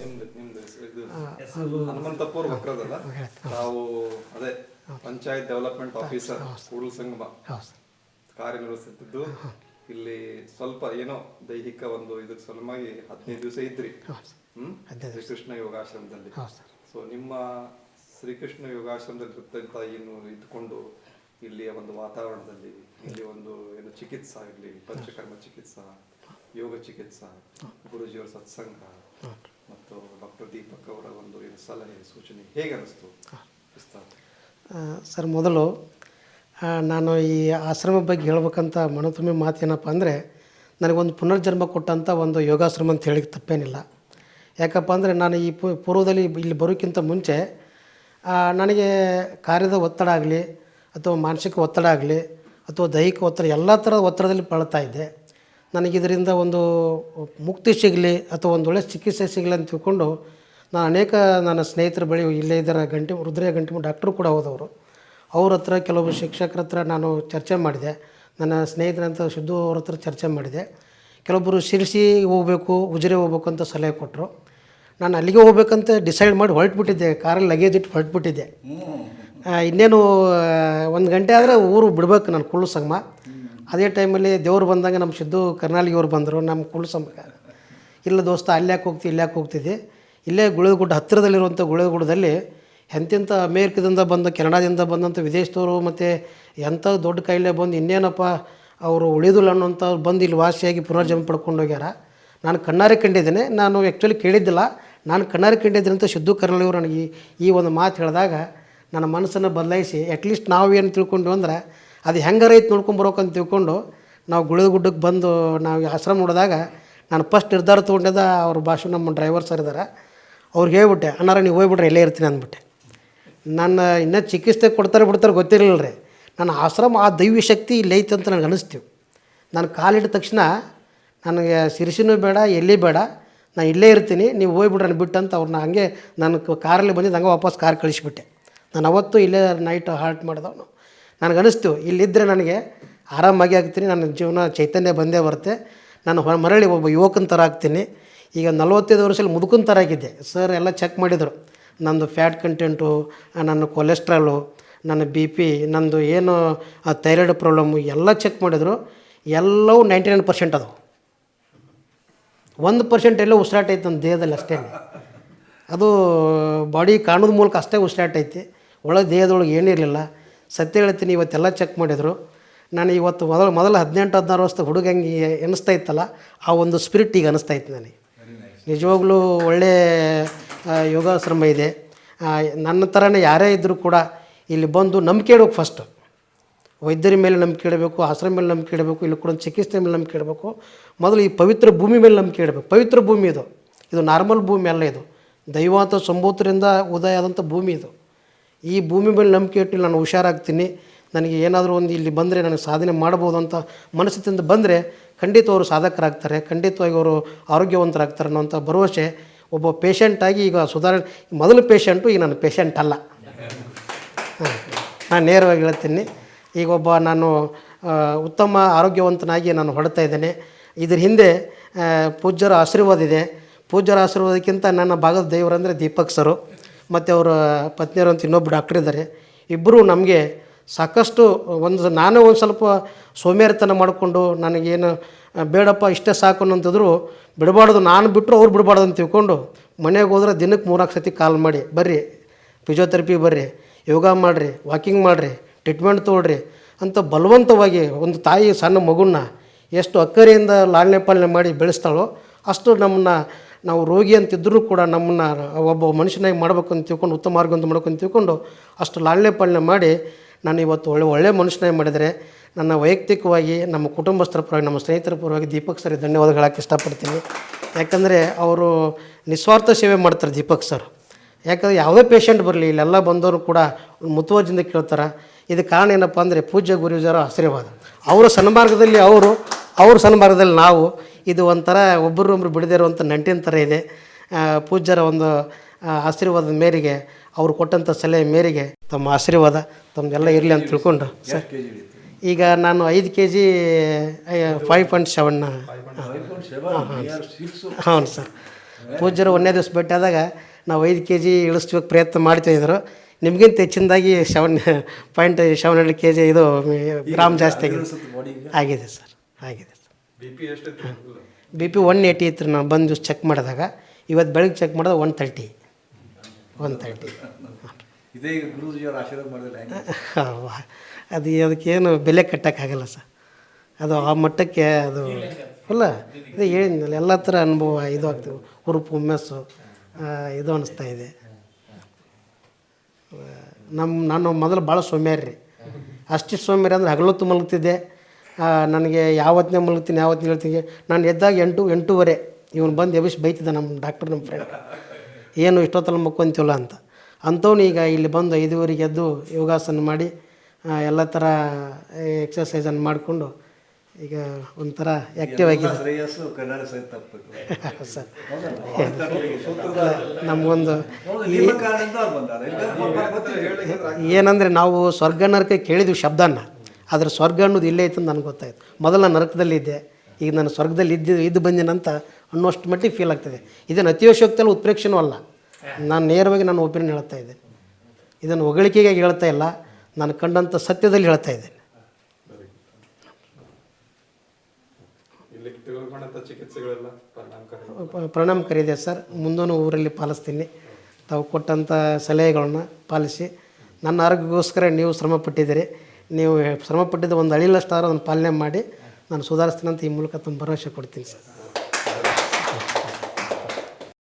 ನಿಮ್ದು ನಿಮ್ದು ಹೆಸರು ಇದು ಹನುಮಂತಪುರ ವಕ್ರದಲ್ಲ ನಾವು ಅದೇ ಪಂಚಾಯತ್ ಡೆವಲಪ್ಮೆಂಟ್ ಆಫೀಸರ್ ಕೂಡಲ ಸಂಗಮ. ಕಾರ್ಯನಿರ್ವಹಿಸುತ್ತಿದ್ದು ಇಲ್ಲಿ ಸ್ವಲ್ಪ ಏನೋ ದೈಹಿಕ ಒಂದು ಇದಕ್ಕೆ ಸಲುವಾಗಿ ಹದಿನೈದು ದಿವಸ ಇದ್ರಿ. ಶ್ರೀ ಕೃಷ್ಣ ಹ್ಮ್? ಶ್ರೀಕೃಷ್ಣ ಯೋಗಾಶ್ರಮದಲ್ಲಿ. ಸೊ ನಿಮ್ಮ ಶ್ರೀಕೃಷ್ಣ ಯೋಗಾಶ್ರಮದಲ್ಲಿ ಇರ್ತಂತ ಏನು ಇದ್ಕೊಂಡು ಇಲ್ಲಿಯ ಒಂದು ವಾತಾವರಣದಲ್ಲಿ ಇಲ್ಲಿ ಒಂದು ಏನು ಚಿಕಿತ್ಸಾ ಇರಲಿ ಪಂಚಕರ್ಮ ಚಿಕಿತ್ಸಾ ಯೋಗ ಚಿಕಿತ್ಸಾ ಗುರುಜಿಯವರ ಸತ್ಸಂಗ ಮತ್ತು ಡಾಕ್ಟರ್ ದೀಪಕ್ ಅವರ ಒಂದು ಸಲಹೆ ಸೂಚನೆ ಹೇಗೆ ಅನಿಸ್ತು ಸರ್ ಮೊದಲು ನಾನು ಈ ಆಶ್ರಮ ಬಗ್ಗೆ ಹೇಳ್ಬೇಕಂತ ಮನೋತುಂಬಿ ಮಾತು ಏನಪ್ಪ ಅಂದರೆ ನನಗೊಂದು ಪುನರ್ಜನ್ಮ ಕೊಟ್ಟಂಥ ಒಂದು ಯೋಗಾಶ್ರಮ ಅಂತ ಹೇಳಿಕ್ಕೆ ತಪ್ಪೇನಿಲ್ಲ. ಯಾಕಪ್ಪ ಅಂದರೆ ನಾನು ಈ ಪೂ- ಪೂರ್ವದಲ್ಲಿ ಇಲ್ಲಿ ಬರೋಕ್ಕಿಂತ ಮುಂಚೆ ನನಗೆ ಕಾರ್ಯದ ಒತ್ತಡ ಆಗಲಿ ಅಥವಾ ಮಾನಸಿಕ ಒತ್ತಡ ಆಗಲಿ ಅಥವಾ ದೈಹಿಕ ಒತ್ತಡ ಎಲ್ಲ ಥರದ ಒತ್ತಡದಲ್ಲಿ ಪಳ್ತಾ ಇದ್ದೆ. ನನಗೆ ಇದರಿಂದ ಒಂದು ಮುಕ್ತಿ ಸಿಗಲಿ ಅಥವಾ ಒಂದು ಒಳ್ಳೆ ಚಿಕಿತ್ಸೆ ಸಿಗಲಿ ಅಂತ ತಿಳ್ಕೊಂಡು ನಾನು ಅನೇಕ ನನ್ನ ಸ್ನೇಹಿತರ ಬಳಿ ಇಲ್ಲೇ ಇದ್ದಾರೆ, ಗಂಟೆ ರುದ್ರಯ್ಯ ಗಂಟೆ ಡಾಕ್ಟ್ರು ಕೂಡ ಹೋದವರು. ಅವ್ರ ಹತ್ರ ಕೆಲವು ಶಿಕ್ಷಕರ ಹತ್ರ ನಾನು ಚರ್ಚೆ ಮಾಡಿದೆ. ನನ್ನ ಸ್ನೇಹಿತರಂತ ಸಿದ್ದು ಅವ್ರ ಹತ್ರ ಚರ್ಚೆ ಮಾಡಿದೆ. ಕೆಲವೊಬ್ಬರು ಶಿರ್ಸಿ ಹೋಗಬೇಕು, ಉಜಿರೆ ಹೋಗ್ಬೇಕು ಅಂತ ಸಲಹೆ ಕೊಟ್ಟರು ನಾನು ಅಲ್ಲಿಗೆ ಹೋಗ್ಬೇಕಂತ ಡಿಸೈಡ್ ಮಾಡಿ ಹೊರಟ್ಬಿಟ್ಟಿದ್ದೆ, ಕಾರಲ್ಲಿ ಲಗೇಜ್ ಇಟ್ಟು ಹೊರಟ್ಬಿಟ್ಟಿದ್ದೆ. ಇನ್ನೇನು ಒಂದು ಗಂಟೆ ಆದರೆ ಊರು ಬಿಡ್ಬೇಕು ನಾನು ಕುಳ್ಳು ಸಂಗಮ. ಅದೇ ಟೈಮಲ್ಲಿ ದೇವ್ರು ಬಂದಾಗ ನಮ್ಮ ಸಿದ್ದು ಕರ್ನಾಲಿಗೆ ಅವ್ರು ಬಂದರು, ನಮ್ಮ ಕುಳ ಸಂಬಂಧ. ಇಲ್ಲ ದೋಸ್ತ ಅಲ್ಲ್ಯಾಕೆ ಹೋಗ್ತಿ ಇಲ್ಲ್ಯಾಕೆ ಹೋಗ್ತಿದ್ದೆ? ಇಲ್ಲೇ ಗುಳದಗುಡ್ಡ ಹತ್ತಿರದಲ್ಲಿರುವಂಥ ಗುಳದಗುಡ್ಡದಲ್ಲಿ ಎಂತೆಂಥ ಅಮೇರಿಕದಿಂದ ಬಂದ, ಕೆನಡಾದಿಂದ ಬಂದಂಥ ವಿದೇಶದವರು ಮತ್ತು ಎಂಥ ದೊಡ್ಡ ಕಾಯಿಲೆ ಬಂದು ಇನ್ನೇನಪ್ಪ ಅವರು ಉಳಿದಿಲ್ಲ ಅನ್ನೋಂಥವ್ರು ಬಂದು ಇಲ್ಲಿ ವಾಸಿಯಾಗಿ ಪುನರ್ಜನ್ಮ ಪಡ್ಕೊಂಡು ಹೋಗ್ಯಾರ. ನಾನು ಕಣ್ಣಾರೆ ಕಂಡಿದ್ದೇನೆ, ನಾನು ಆ್ಯಕ್ಚುಲಿ ಕೇಳಿದ್ದಿಲ್ಲ. ನಾನು ಕಣ್ಣಾರೆ ಕಂಡಿದ್ದೀನಿ ಅಂತ ಸಿದ್ದು ಕರ್ನಾಳಿಯವರು ನನಗೆ ಈ- ಈ ಒಂದು ಮಾತು ಹೇಳಿದಾಗ ನನ್ನ ಮನಸ್ಸನ್ನು ಬದಲಾಯಿಸಿ ಅಟ್ಲೀಸ್ಟ್ ನಾವು ಏನು ತಿಳ್ಕೊಂಡು ಅಂದ್ರೆ ಅದು ಹೆಂಗಾರ ಐತೆ ನೋಡ್ಕೊಂಬರೋಕಂತ ತಿಳ್ಕೊಂಡು ನಾವು ಗುಳಿದ ಗುಡ್ಡಕ್ಕೆ ಬಂದು ನಾವು ಆಶ್ರಮ ನೋಡಿದಾಗ ನಾನು ಫಸ್ಟ್ ನಿರ್ಧಾರ ತೊಗೊಂಡಿದ್ದ ಅವ್ರ ಭಾಷೆ ನಮ್ಮ ಡ್ರೈವರ್ ಸರ್ ಇದ್ದಾರೆ ಅವ್ರಿಗೆ ಹೇಳ್ಬಿಟ್ಟೆ, ಅಣ್ಣಾರ ನೀವು ಹೋಗ್ಬಿಟ್ರೆ ಇಲ್ಲೇ ಇರ್ತೀನಿ ಅಂದ್ಬಿಟ್ಟೆ. ನನ್ನ ಇನ್ನೂ ಚಿಕಿತ್ಸೆ ಕೊಡ್ತಾರೆ ಬಿಡ್ತಾರೆ ಗೊತ್ತಿರಲಿಲ್ಲ ರೀ ನನ್ನ ಆಶ್ರಮ ಆ ದೈವಿ ಶಕ್ತಿ ಇಲ್ಲಿ ಐತೆ ಅಂತ ನನಗೆ ಅನಿಸ್ತೀವಿ ನಾನು ಕಾಲಿಟ್ಟ ತಕ್ಷಣ ನನಗೆ ಸಿರಿಸಿನೂ ಬೇಡ, ಎಲ್ಲಿ ಬೇಡ ನಾನು ಇಲ್ಲೇ ಇರ್ತೀನಿ, ನೀವು ಹೋಗ್ಬಿಡ್ರಿ ನಾನು ಬಿಟ್ಟು ಅಂತ ಅವ್ರನ್ನ ಹಂಗೆ ನನ್ನ ಕಾರಲ್ಲಿ ಬಂದಿದ್ದು ಹಂಗೆ ವಾಪಸ್ ಕಾರ್ ಕಳಿಸಿಬಿಟ್ಟೆ. ನಾನು ಅವತ್ತು ಇಲ್ಲೇ ನೈಟ್ ಹಾಲ್ಟ್ ಮಾಡಿದವನು ನನಗೆ ಅನಿಸ್ತು ಇಲ್ಲಿದ್ದರೆ ನನಗೆ ಆರಾಮಾಗಿ ಆಗ್ತೀನಿ, ನನ್ನ ಜೀವನ ಚೈತನ್ಯ ಬಂದೇ ಬರುತ್ತೆ. ನಾನು ಹೊರ ಮರಳಿ ಒಬ್ಬ ಯುವಕನ ಥರ ಆಗ್ತೀನಿ. ಈಗ ನಲವತ್ತೈದು ವರ್ಷದಲ್ಲಿ ಮುದುಕನ ಥರ ಆಗಿದ್ದೆ. ಸರ್ ಎಲ್ಲ ಚೆಕ್ ಮಾಡಿದರು. ನಂದು ಫ್ಯಾಟ್ ಕಂಟೆಂಟು, ನನ್ನ ಕೊಲೆಸ್ಟ್ರಾಲು, ನನ್ನ ಬಿ ಪಿ, ನಂದು ಏನು ಥೈರಾಯ್ಡ್ ಪ್ರಾಬ್ಲಮ್ಮು ಎಲ್ಲ ಚೆಕ್ ಮಾಡಿದರು. ಎಲ್ಲವೂ ನೈಂಟಿ ನೈನ್ ಪರ್ಸೆಂಟ್ ಅದು. ಒಂದು ಪರ್ಸೆಂಟ್ ಎಲ್ಲೋ ಉಸಿರಾಟ ಐತೆ ನನ್ನ ದೇಹದಲ್ಲಿ ಅಷ್ಟೇ. ಅದು ಬಾಡಿ ಕಾಣೋದ ಮೂಲಕ ಅಷ್ಟೇ ಉಸಿರಾಟ ಐತಿ. ಒಳಗೆ ದೇಹದೊಳಗೆ ಏನಿರಲಿಲ್ಲ. ಸತ್ಯ ಹೇಳ್ತೀನಿ ಇವತ್ತೆಲ್ಲ ಚೆಕ್ ಮಾಡಿದರು. ನಾನು ಇವತ್ತು ಮೊದಲು ಮೊದಲು ಹದಿನೆಂಟು, ಹದಿನಾರು ವರ್ಷದ ಹುಡುಗಂಗೆ ಎನಿಸ್ತಾ ಇತ್ತಲ್ಲ, ಆ ಒಂದು ಸ್ಪಿರಿಟ್ ಈಗ ಅನಿಸ್ತಾ ಇತ್ತು ನನಗೆ. ನಿಜವಾಗ್ಲೂ ಒಳ್ಳೆ ಯೋಗಾಶ್ರಮ ಇದೆ. ನನ್ನ ಥರನೇ ಯಾರೇ ಇದ್ದರೂ ಕೂಡ ಇಲ್ಲಿ ಬಂದು ನಂಬಿಕೆ ಇಡಬೇಕು ಫಸ್ಟು ವೈದ್ಯರ ಮೇಲೆ ನಂಬಿಕೆ ಇಡಬೇಕು ಆಶ್ರಮ ಮೇಲೆ ನಂಬಿಕೆ ಇಡಬೇಕು, ಇಲ್ಲಿ ಕೂಡ ಚಿಕಿತ್ಸೆ ಮೇಲೆ ನಂಬಿಕೆ ಇಡಬೇಕು. ಮೊದಲು ಈ ಪವಿತ್ರ ಭೂಮಿ ಮೇಲೆ ನಂಬಿಕೆ ಇಡಬೇಕು. ಪವಿತ್ರ ಭೂಮಿ ಇದು. ಇದು ನಾರ್ಮಲ್ ಭೂಮಿ ಅಲ್ಲ ಇದು. ದೈವಾಂತ ಸಂಭೂತರಿಂದ ಉದಯ ಆದಂಥ ಭೂಮಿ ಇದು. ಈ ಭೂಮಿ ಮೇಲೆ ನಂಬಿಕೆ ಇಟ್ಟು ನಾನು ಹುಷಾರಾಗ್ತೀನಿ. ನನಗೆ ಏನಾದರೂ ಒಂದು ಇಲ್ಲಿ ಬಂದರೆ ನನಗೆ ಸಾಧನೆ ಮಾಡ್ಬೋದು ಅಂತ ಮನಸ್ಸಿನಿಂದ ಬಂದರೆ ಖಂಡಿತ ಅವರು ಸಾಧಕರಾಗ್ತಾರೆ, ಖಂಡಿತವಾಗಿ ಅವರು ಆರೋಗ್ಯವಂತರಾಗ್ತಾರೆ ಅನ್ನೋಂಥ ಭರವಸೆ ಒಬ್ಬ ಪೇಷಂಟಾಗಿ ಈಗ ಸುಧಾರಣೆ, ಮೊದಲು ಪೇಷಂಟು ಈಗ ನಾನು ಪೇಷಂಟ್ ಅಲ್ಲ. ನಾನು ನೇರವಾಗಿ ಹೇಳ್ತೀನಿ. ಈಗ ಒಬ್ಬ ನಾನು ಉತ್ತಮ ಆರೋಗ್ಯವಂತನಾಗಿ ನಾನು ಹೊಡ್ತಾ ಇದ್ದೇನೆ. ಇದ್ರ ಹಿಂದೆ ಪೂಜ್ಯರ ಆಶೀರ್ವಾದ ಇದೆ. ಪೂಜ್ಯರ ಆಶೀರ್ವಾದಕ್ಕಿಂತ ನನ್ನ ಭಾಗದ ದೇವರಂದರೆ ದೀಪಕ್ ಸರು. ಮತ್ತು ಅವರ ಪತ್ನಿಯರು ಅಂತ ಇನ್ನೊಬ್ಬ ಡಾಕ್ಟರ್ ಇದ್ದಾರೆ. ಇಬ್ಬರು ನಮಗೆ ಸಾಕಷ್ಟು ಒಂದು ನಾನೇ ಒಂದು ಸ್ವಲ್ಪ ಸೋಮೇರಿತನ ಮಾಡಿಕೊಂಡು ನನಗೇನು ಬೇಡಪ್ಪ, ಇಷ್ಟೇ ಸಾಕು ಅಂತಿದ್ರು ಬಿಡಬಾರ್ದು, ನಾನು ಬಿಟ್ಟರು ಅವ್ರು ಬಿಡಬಾರ್ದು ಅಂತ ತಿಳ್ಕೊಂಡು ಮನೆಗೆ ಹೋದ್ರೆ ದಿನಕ್ಕೆ ಮೂರಾಕು ಸತಿ ಕಾಲ್ ಮಾಡಿ, ಬರ್ರಿ ಫಿಸಿಯೋಥೆರಪಿ ಬರ್ರಿ, ಯೋಗ ಮಾಡಿರಿ ವಾಕಿಂಗ್ ಮಾಡಿರಿ ಟ್ರೀಟ್ಮೆಂಟ್ ತೊಗೊಳ್ರಿ ಅಂತ ಬಲವಂತವಾಗಿ ಒಂದು ತಾಯಿ ಸಣ್ಣ ಮಗುನ ಎಷ್ಟು ಅಕ್ಕರಿಯಿಂದ ಲಾಲನೆ ಪಾಲನೆ ಮಾಡಿ ಬೆಳೆಸ್ತಾಳೋ ಅಷ್ಟು ನಮ್ಮನ್ನ ನಾವು ರೋಗಿ ಅಂತಿದ್ದರೂ ಕೂಡ ನಮ್ಮನ್ನು ಒಬ್ಬ ಮನುಷ್ಯನಾಗಿ ಮಾಡಬೇಕು ಅಂತ ತಿಳ್ಕೊಂಡು, ಉತ್ತಮ ಮಾರ್ಗ ಅಂತ ಮಾಡ್ಬೇಕು ಅಂತ ತಿಳ್ಕೊಂಡು ಅಷ್ಟು ಲಾಳ್ಯ ಪಾಲನೆ ಮಾಡಿ ನಾನು ಇವತ್ತು ಒಳ್ಳೆ ಒಳ್ಳೆ ಮನುಷ್ಯನಾಗಿ ಮಾಡಿದರೆ ನನ್ನ ವೈಯಕ್ತಿಕವಾಗಿ, ನಮ್ಮ ಕುಟುಂಬಸ್ಥರ ಪರವಾಗಿ, ನಮ್ಮ ಸ್ನೇಹಿತರ ಪರವಾಗಿ ದೀಪಕ್ ಸರ್ ಧನ್ಯವಾದ ಹೇಳಕ್ಕೆ ಇಷ್ಟಪಡ್ತೀನಿ. ಯಾಕಂದರೆ ಅವರು ನಿಸ್ವಾರ್ಥ ಸೇವೆ ಮಾಡ್ತಾರೆ ದೀಪಕ್ ಸರ್. ಯಾಕಂದರೆ ಯಾವುದೇ ಪೇಷಂಟ್ ಬರಲಿ, ಇಲ್ಲೆಲ್ಲ ಬಂದವರು ಕೂಡ ಮುತುವರ್ಜಿಂದ ಕೇಳ್ತಾರೆ. ಇದಕ್ಕೆ ಕಾರಣ ಏನಪ್ಪ ಅಂದರೆ ಪೂಜ್ಯ ಗುರುಜರ ಆಶೀರ್ವಾದ. ಅವರ ಸನ್ಮಾರ್ಗದಲ್ಲಿ ಅವರು ಅವ್ರ ಸನ್ಮಾರ್ಗದಲ್ಲಿ ನಾವು ಇದು ಒಂಥರ ಒಬ್ಬರೊಬ್ಬರು ಬಿಡದೇ ಇರುವಂಥ ನಂಟಿನ ಥರ ಇದೆ. ಪೂಜ್ಯರ ಒಂದು ಆಶೀರ್ವಾದದ ಮೇರೆಗೆ ಅವ್ರು ಕೊಟ್ಟಂಥ ಸಲಹೆ ಮೇರೆಗೆ ತಮ್ಮ ಆಶೀರ್ವಾದ ತಮ್ಮದೆಲ್ಲ ಇರಲಿ ಅಂತ ತಿಳ್ಕೊಂಡು ಸರ್ ಈಗ ನಾನು ಐದು K G five point seven ಹಾಂ ಸರ್ ಪೂಜ್ಯರು ಒಂದನೇ ದಿವಸ ಭೇಟಿಯಾದಾಗ ನಾವು ಐದು ಕೆ ಜಿ ಇಳಿಸ್ಬೇಕು ಪ್ರಯತ್ನ ಮಾಡ್ತಾಯಿದ್ರು ನಿಮಗಿಂತ ಹೆಚ್ಚಿನದಾಗಿ seven point seven hundred K G ಇದು ಗ್ರಾಮ್ ಜಾಸ್ತಿ ಆಗಿದೆ. ಆಗಿದೆ ಸರ್ ಆಗಿದೆ. ಬಿ ಪಿ ಒನ್ ಏಯ್ಟಿ ಇತ್ತು ನಾವು ಬಂದು ಚೆಕ್ ಮಾಡಿದಾಗ. ಇವತ್ತು ಬೆಳಗ್ಗೆ ಚೆಕ್ ಮಾಡಿದ ಒನ್ ತರ್ಟಿ ಒನ್ ತರ್ಟಿ ಅದು ಅದಕ್ಕೇನು ಬೆಲೆ ಕಟ್ಟೋಕ್ಕಾಗಲ್ಲ ಸರ್. ಅದು ಆ ಮಟ್ಟಕ್ಕೆ ಅದು ಅಲ್ಲ ಇದು ಹೇಳಿದ್ನಲ್ಲ ಎಲ್ಲ ಥರ ಅನುಭವ ಇದು ಆಗ್ತದೆ. ಹುರುಪು ಹುಮ್ಮಸ್ಸು ಇದು ಅನ್ನಿಸ್ತಾ ಇದೆ. ನಮ್ಮ ನಾನು ಮೊದಲು ಭಾಳ ಸೋಮ್ಯಾರಿ ರೀ. ಅಷ್ಟು ಸೋಮ್ಯಾರಿ ಅಂದರೆ ಹಗಲೊತ್ತು ಮಲಗ್ತಿದ್ದೆ ನನಗೆ ಯಾವತ್ತಿನ ಮಲಗ್ತೀನಿ ಯಾವತ್ತಿನ ಹೇಳ್ತೀನಿ ನಾನು ಎದ್ದಾಗ ಎಂಟು ಎಂಟೂವರೆ ಇವನು ಬಂದು ಎಬ್ಬಿಸಿ ಬೈತಿದ್ದ ನಮ್ಮ ಡಾಕ್ಟರ್ ನಮ್ಮ ಫ್ರೆಂಡ್ ಏನು ಇಷ್ಟೊತ್ತಲ್ಲಿ ಮಕ್ಕೊಂತಿಲ್ಲ ಅಂತ. ಅಂಥವ್ನು ಈಗ ಇಲ್ಲಿ ಬಂದು ಐದುವರೆಗೆ ಎದ್ದು ಯೋಗಾಸನ ಮಾಡಿ ಎಲ್ಲ ಥರ ಎಕ್ಸಸೈಸನ್ನು ಮಾಡಿಕೊಂಡು ಈಗ ಒಂಥರ ಆ್ಯಕ್ಟಿವ್ ಆಗಿದೆ. ಸರ್. ನಮಗೊಂದು ಏನಂದರೆ ನಾವು ಸ್ವರ್ಗ ನರಕ ಕೇಳಿದ್ವಿ ಶಬ್ದನ. ಆದರೆ ಸ್ವರ್ಗ ಅನ್ನೋದು ಇಲ್ಲೇ ಐತೆ ಅಂತ ನನಗೆ ಗೊತ್ತಾಯ್ತು. ಮೊದಲು ನಾನು ನರಕದಲ್ಲಿ ಇದ್ದೆ. ಈಗ ನಾನು ಸ್ವರ್ಗದಲ್ಲಿ ಇದ್ದು ಇದ್ದು ಬಂದಿನಂತ ಅನ್ನೋಷ್ಟು ಮಟ್ಟಿಗೆ ಫೀಲ್ ಆಗ್ತದೆ. ಇದನ್ನು ಅತಿವಶೋಕ್ತಿಯಲ್ಲಿ ಉತ್ಪ್ರೇಕ್ಷೆನೂ ಅಲ್ಲ. ನಾನು ನೇರವಾಗಿ ನಾನು ಒಪಿನಿಯನ್ ಹೇಳ್ತಾ ಇದ್ದೆ. ಇದನ್ನು ಹೊಗಳಿಕೆಗಾಗಿ ಹೇಳ್ತಾ ಇಲ್ಲ. ನಾನು ಕಂಡಂಥ ಸತ್ಯದಲ್ಲಿ ಹೇಳ್ತಾ ಇದ್ದೇನೆ ಇಲ್ಲಿ ಕರೀದೆ ಚಿಕಿತ್ಸೆಗಳೆಲ್ಲ ಪರಿಣಾಮಕಾರಿ ಪ- ಪರಿಣಾಮಕಾರಿ ಇದೆ ಸರ್. ಮುಂದೂ ಊರಲ್ಲಿ ಪಾಲಿಸ್ತೀನಿ. ತಾವು ಕೊಟ್ಟಂಥ ಸಲಹೆಗಳನ್ನ ಪಾಲಿಸಿ. ನನ್ನ ಆರೋಗ್ಯಕ್ಕೋಸ್ಕರ ನೀವು ಶ್ರಮ ಪಟ್ಟಿದ್ದೀರಿ ನೀವು ಶ್ರಮಪಟ್ಟಿದ್ದು ಒಂದು ಅಳಿಲಷ್ಟಾದ್ರೂ ಅದನ್ನು ಪಾಲನೆ ಮಾಡಿ ನಾನು ಸುಧಾರಿಸ್ತೀನಂತ ಈ ಮೂಲಕ ತಮ್ಮ ಭರವಸೆ ಕೊಡ್ತೀನಿ ಸರ್.